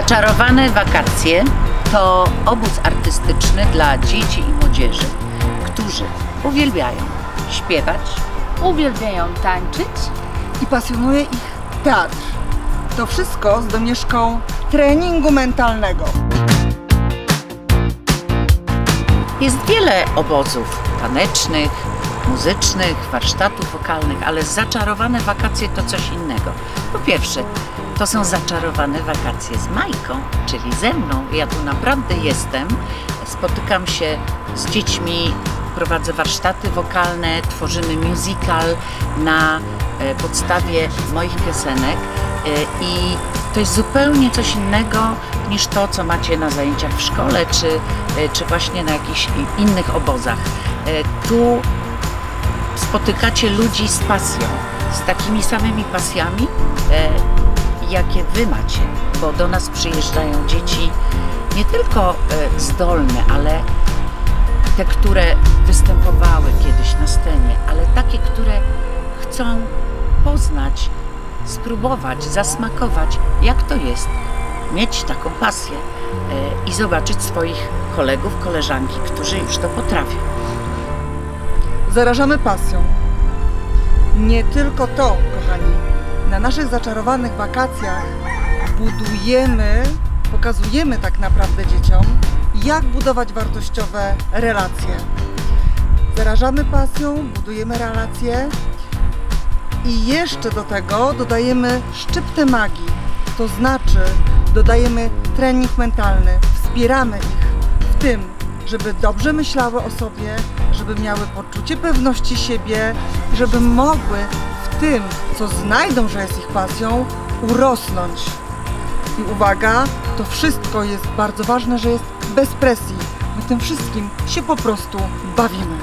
Zaczarowane wakacje to obóz artystyczny dla dzieci i młodzieży, którzy uwielbiają śpiewać, uwielbiają tańczyć i pasjonuje ich teatr. To wszystko z domieszką treningu mentalnego. Jest wiele obozów tanecznych, muzycznych, warsztatów wokalnych, ale zaczarowane wakacje to coś innego. Po pierwsze, to są zaczarowane wakacje z Majką, czyli ze mną. Ja tu naprawdę jestem, spotykam się z dziećmi, prowadzę warsztaty wokalne, tworzymy musical na e, podstawie moich piosenek e, i to jest zupełnie coś innego niż to, co macie na zajęciach w szkole, czy, e, czy właśnie na jakichś innych obozach. Tu spotykacie ludzi z pasją, z takimi samymi pasjami, jakie Wy macie, bo do nas przyjeżdżają dzieci nie tylko e, zdolne, ale te, które występowały kiedyś na scenie, ale takie, które chcą poznać, spróbować, zasmakować, jak to jest mieć taką pasję e, i zobaczyć swoich kolegów, koleżanki, którzy już to potrafią. Zarażamy pasją. Nie tylko to, kochani, na naszych zaczarowanych wakacjach budujemy, pokazujemy tak naprawdę dzieciom, jak budować wartościowe relacje. Zarażamy pasją, budujemy relacje i jeszcze do tego dodajemy szczyptę magii, to znaczy dodajemy trening mentalny, wspieramy ich w tym, żeby dobrze myślały o sobie, żeby miały poczucie pewności siebie, żeby mogły tym, co znajdą, że jest ich pasją, urosnąć. I uwaga, to wszystko jest bardzo ważne, że jest bez presji. My tym wszystkim się po prostu bawimy.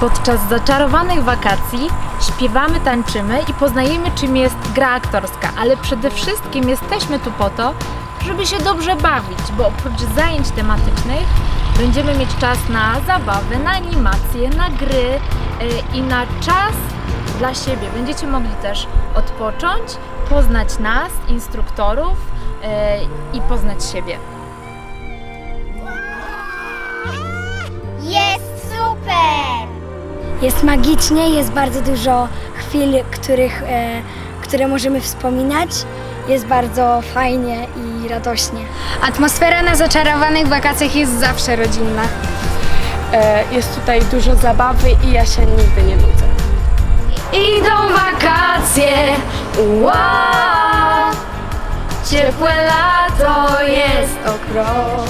Podczas zaczarowanych wakacji śpiewamy, tańczymy i poznajemy czym jest gra aktorska, ale przede wszystkim jesteśmy tu po to, żeby się dobrze bawić, bo oprócz zajęć tematycznych będziemy mieć czas na zabawy, na animacje, na gry yy, i na czas dla siebie. Będziecie mogli też odpocząć, poznać nas, instruktorów yy, i poznać siebie. Jest super! Jest magicznie, jest bardzo dużo chwil, których, e, które możemy wspominać. Jest bardzo fajnie i radośnie. Atmosfera na zaczarowanych wakacjach jest zawsze rodzinna. E, jest tutaj dużo zabawy i ja się nigdy nie nudzę. Idą wakacje, wow! Ciepłe lato jest okrąg.